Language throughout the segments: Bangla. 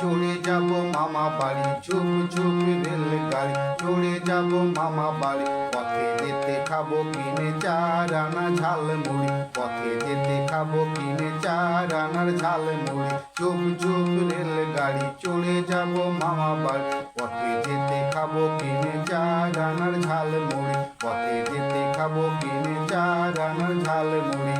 চড়ে যাব মামা বাড়ি। ঝুপ ঝুপ রেলগাড়ি, চড়ে যাব মামা বাড়ি। পথে যেতে খাব কিনে চার আনা ঝাল মুড়ি পথে যেতে খাব কিনে চার আনার ঝাল মুড়ি চুপ চুপ রেলগাড়ি, চড়ে যাব মামা বাড়ি। পথে যেতে খাব কিনে চার আনার ঝাল মুড়ি পথে যেতে খাব কিনে চার আনার ঝাল মুড়ি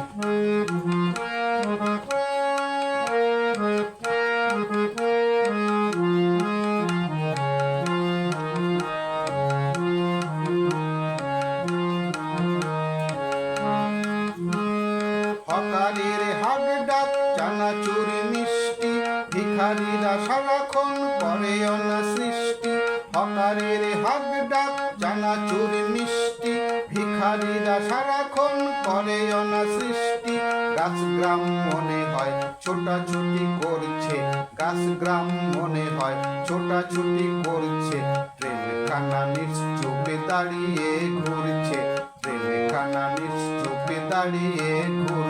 হকারের হাগ ডাক চানাচুর মিষ্টি, ভিখারিরা সারাক্ষণ করে অনা সৃষ্টি হকারের হাগ ডাক চানাচুর মিষ্টি, ভিখারিরা সারাক্ষণ করে অনা সৃষ্টি গাছ গ্রাম মনে হয় ছোটাছুটি করছে, গাছ গ্রাম মনে হয় ছোটাছুটি করছে। ট্রেন খানা নিশ্চুপে দাঁড়িয়ে ঘুরছে, ট্রেন খানা নিশ্চুপে দাঁড়িয়ে ঘুরছে।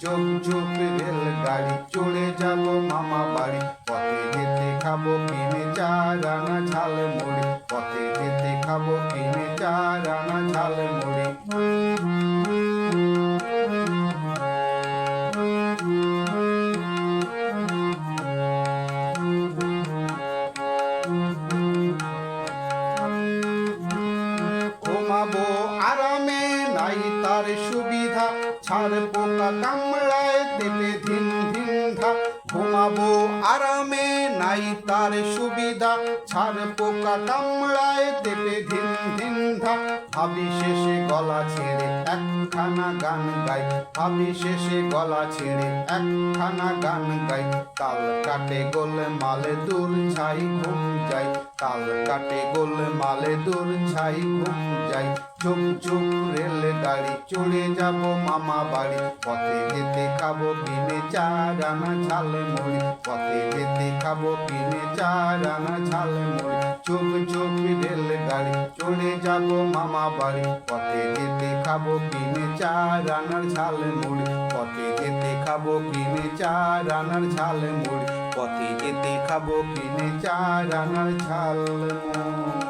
চোখ চোখ রেলগাড়ি চলে যাব মামা বাড়ি। পথে যেতে খাব কিনে চার আনা ঝাল মুড়ি। পথে যেতে খাব কিনে চার আনা ঝাল মুড়ি। সুবিধা। ছাড় পোকা কামড়ায় দেবে ধিন ধিন ধা। ঘুমাবো আরামে, নাই তার সুবিধা। ছাড় পোকা কামড়ায় দেবে ধিন ভাবি শেষে গলা ছেড়ে একখানা গান গাই। ভাবি শেষে গলা ছেড়ে একখানা গান গাই। তাল কাটে গোল মালে, দূর ছাই ঘুম যাই। তাল কাটে গোল মালে, দূর ছাই ঘুম যাই। চুপ চুপ রেল গাড়ি, চড়ে যাব মামা বাড়ি। পথে যেতে খাব কিনে চার আনা ঝাল মুড়ি। পথে যেতে খাব কিনে চার আনা ঝাল মুড়ি। চুপ চুপ রেল গাড়ি চলে যাব মামা বাড়ি। পথে যেতে খাব কিনে চা রানার ঝাল মুড়ি। পথে যেতে খাব কিনে চা রানার ঝাল মুড়ি। পথে যেতে খাব কিনে চা রানার ঝাল মুড়ি।